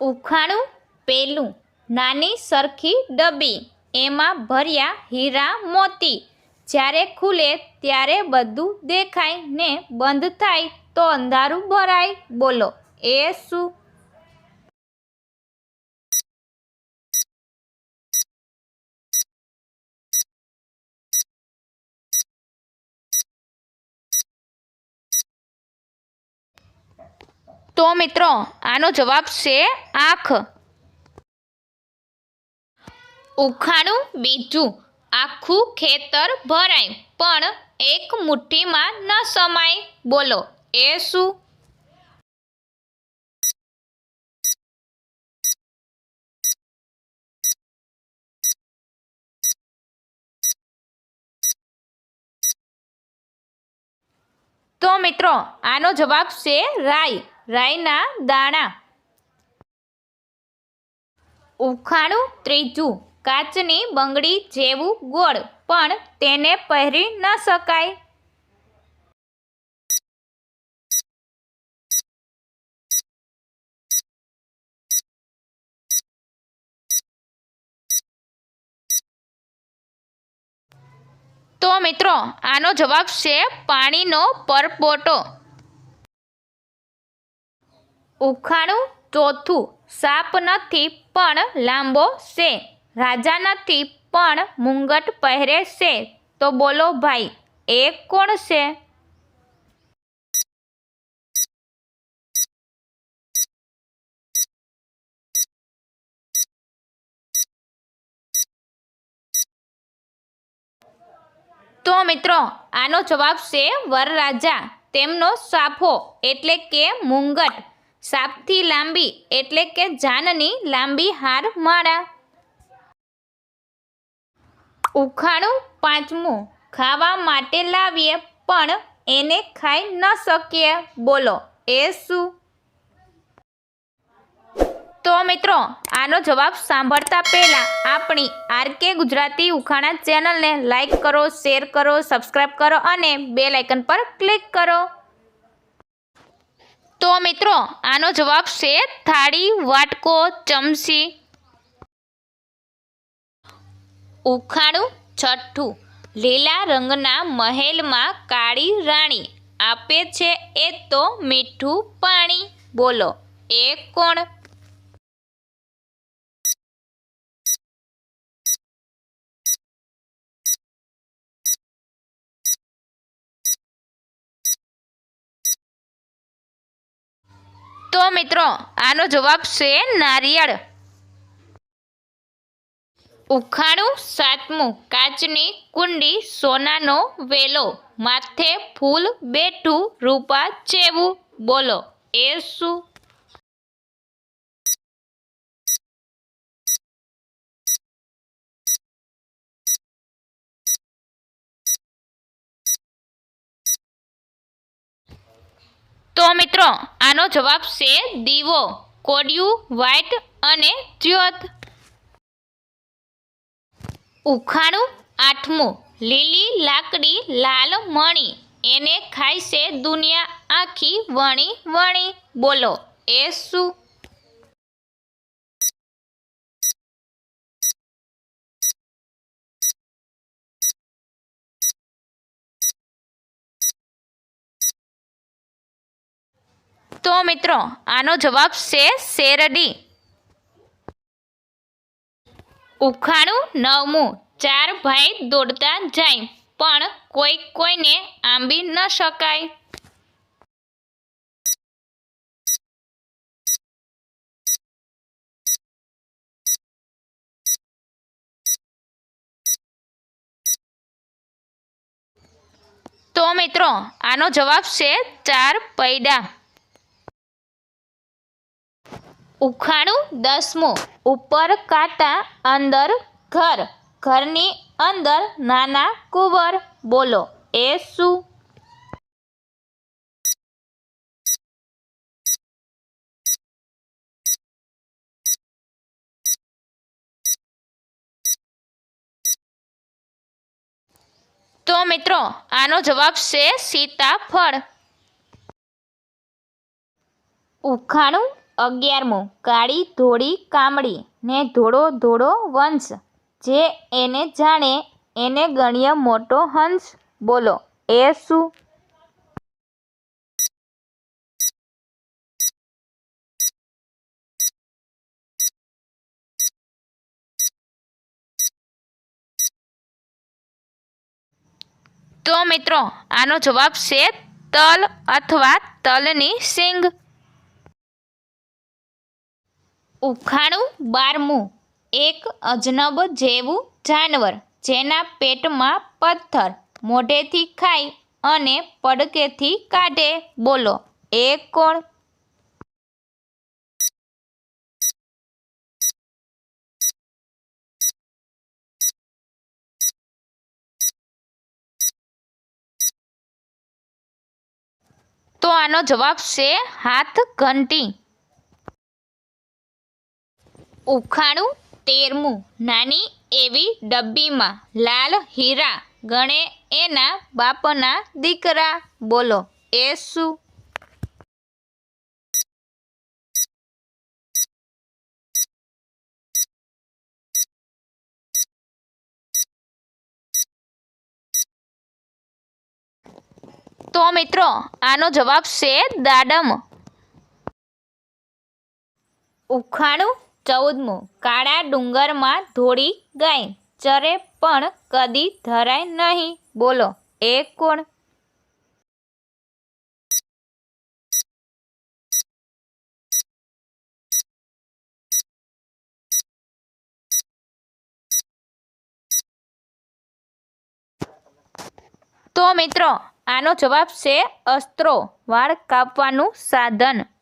ઉખાણું, પેલું, નાની, સરખી, ડબ્બી, એમાં ભર્યા હીરા, મોતી. જ્યારે ખુલે ત્યારે બધું દેખાય ને બંધ થાય તો અંધારું ભરાય. બોલો, એ શું? તો મિત્રો, આનો જવાબ છે આંખ. ઉખાણું બીજું, આખું ખેતર ભરાય, પણ એક મુઠ્ઠીમાં ન સમાય. બોલો, એ શું? તો મિત્રો, આનો જવાબ છે રાઈ. રાઈના દાણા. ઉખાણું ત્રીજું. કાચની બંગડી જેવું ગોળ, પણ તેને પહેરી ન શકાય. તો મિત્રો, આનો જવાબ છે પાણીનો પરપોટો. ઉખાણું ચોથું સાપ નથી પણ લાંબો છે. રાજા નથી પણ મુંગટ પહેરે છે. તો બોલો ભાઈ, એ કોણ છે? તો મિત્રો, આનો જવાબ છે વરરાજા. તેમનો સાફો એટલે કે મુંગટ. સાપથી લાંબી એટલે કે જાનની લાંબી હાર માળા. ઉખાણું પાંચમું. ખાવા માટે લાવીએ પણ એને ખાઈ ન શકીએ. બોલો, એ શું? તો મિત્રો, આનો જવાબ સાંભળતા પહેલાં આપણી આરકે ગુજરાતી ઉખાણા ચેનલને લાઈક કરો, શેર કરો, સબસ્ક્રાઈબ કરો અને બે લાઇકન પર ક્લિક કરો. તો મિત્રો, આનો જવાબ છે થાળી, વાટકો, ચમચી. ઉખાણું, છઠ્ઠું. લીલા રંગના મહેલમાં કાળી રાણી આપે છે એ તો મીઠું પાણી. બોલો, એ કોણ? તો મિત્રો, આનો જવાબ છે નારિયેળ. ઉખાણું સાતમું, કાચની કુંડી સોનાનો વેલો, માથે ફૂલ બેઠું રૂપા ચેવું બોલો, એ શું? તો મિત્રો, આનો જવાબ છે દીવો, કોડિયું વ્હાઈટ અને ચ્યોત ઉખાણું આઠમું, લીલી લાકડી લાલ મણી, એને ખાય છે દુનિયા આખી વણી વણી. બોલો, એ શું? તો મિત્રો, આનો જવાબ છે શેરડી. ઉખાણું નવમું. ચાર ભાઈ દોડતા જાય, પણ કોઈ કોઈને આંબી ન શકાય. તો મિત્રો, આનો જવાબ છે ચાર પૈડા. ઉખાણું દસમું. ઉપર કાંટા, અંદર ઘર. ઘરની અંદર નાના કુંવર. બોલો, એ શું? તો મિત્રો, આનો જવાબ છે સીતાફળ. ઉખાણું અગિયારમું. કાળી ધોળી કામળી ને ધોળો ધોળો વંશ. જે એને જાણે એને ગણ્ય મોટો હંસ. બોલો, એ શું? તો મિત્રો, આનો જવાબ છે તલ અથવા તલની સિંગ. ઉખાણું બારમું. એક અજનબ જેવું જાનવર જેના પેટમાં પથ્થર. મોઢેથી ખાય અને પડકેથી કાઢે. બોલો, એ કોણ? તો આનો જવાબ છે હાથ ઘંટી. ઉખાણું તેરમું. નાની એવી ડબ્બીમાં લાલ હીરા ગણે એના બાપના દીકરા. બોલો, એ શું? તો મિત્રો, આનો જવાબ છે દાડમ. ઉખાણું ચૌદમું. કાળા ડુંગરમાં ધોળી ગાય. ચરે પણ કદી ધરાય નહીં. બોલો, એ કોણ? તો મિત્રો, આનો જવાબ છે અસ્ત્રો. વાળ કાપવાનું સાધન.